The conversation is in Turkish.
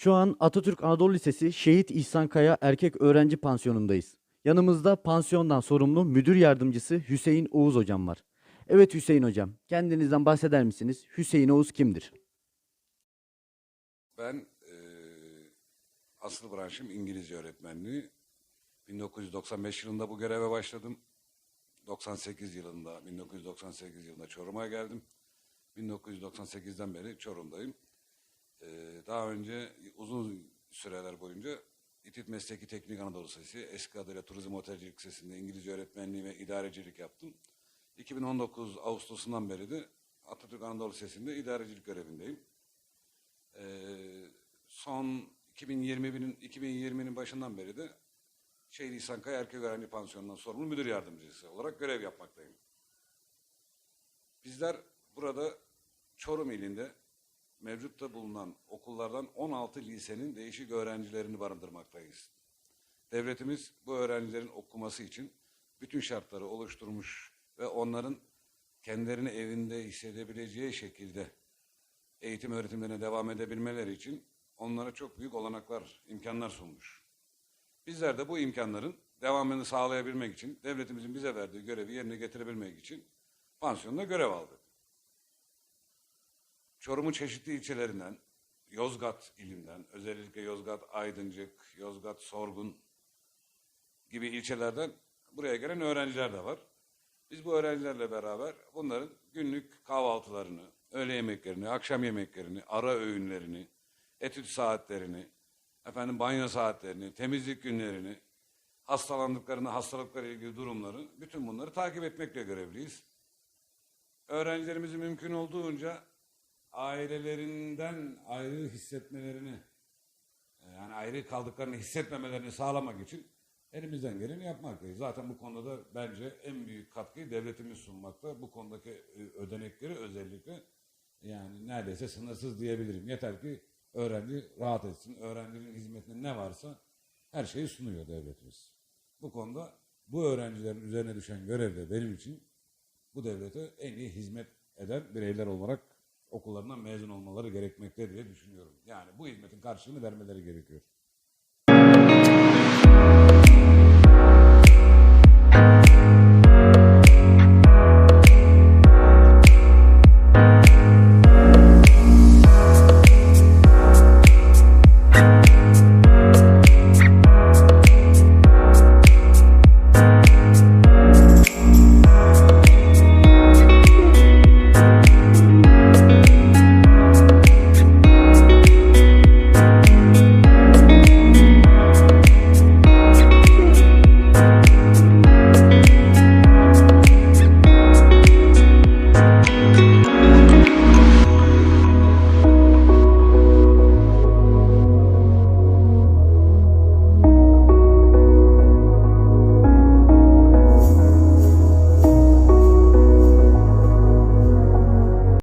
Şu an Atatürk Anadolu Lisesi Şehit İhsan Kaya Erkek Öğrenci Pansiyonu'ndayız. Yanımızda pansiyondan sorumlu müdür yardımcısı Hüseyin Oğuz hocam var. Evet Hüseyin hocam, kendinizden bahseder misiniz? Hüseyin Oğuz kimdir? Ben eee asıl branşım İngilizce öğretmenliği. 1995 yılında bu göreve başladım. 98 yılında, 1998 yılında Çorum'a geldim. 1998'den beri Çorum'dayım. Eee, daha önce uzun süreler boyunca İTİT Mesleki Teknik Anadolu Lisesi, eski adıyla Turizm Otelcilik Lisesi'nde İngilizce öğretmenliği ve idarecilik yaptım. 2019 Ağustos'undan beri de Atatürk Anadolu Lisesi'nde idarecilik görevindeyim. Ee, son 2021'in 2020'nin başından beri de Şehir İhsan Kaya Erkek Öğrenci Pansiyonu'ndan sorumlu müdür yardımcısı olarak görev yapmaktayım. Bizler burada Çorum ilinde mevcutta bulunan okullardan 16 lisenin değişik öğrencilerini barındırmaktayız. Devletimiz bu öğrencilerin okuması için bütün şartları oluşturmuş ve onların kendilerini evinde hissedebileceği şekilde eğitim öğretimlerine devam edebilmeleri için onlara çok büyük olanaklar, imkanlar sunmuş. Bizler de bu imkanların devamını sağlayabilmek için, devletimizin bize verdiği görevi yerine getirebilmek için pansiyonda görev aldık. Çorum'un çeşitli ilçelerinden, Yozgat ilinden, özellikle Yozgat, Aydıncık, Yozgat, Sorgun gibi ilçelerden buraya gelen öğrenciler de var. Biz bu öğrencilerle beraber bunların günlük kahvaltılarını, öğle yemeklerini, akşam yemeklerini, ara öğünlerini, etüt saatlerini, efendim banyo saatlerini, temizlik günlerini, hastalandıklarını, hastalıklarla ilgili durumları, bütün bunları takip etmekle görevliyiz. Öğrencilerimizi mümkün olduğunca ailelerinden ayrı hissetmelerini, yani ayrı kaldıklarını hissetmemelerini sağlamak için elimizden geleni yapmaktayız. Zaten bu konuda da bence en büyük katkıyı devletimiz sunmakta. Bu konudaki e, ödenekleri özellikle yani neredeyse sınırsız diyebilirim. Yeter ki öğrenci rahat etsin. Öğrencinin hizmetinde ne varsa her şeyi sunuyor devletimiz. Bu konuda bu öğrencilerin üzerine düşen görev de benim için bu devlete en iyi hizmet eden bireyler olarak okullarından mezun olmaları gerekmekte diye düşünüyorum. Yani bu hizmetin karşılığını vermeleri gerekiyor.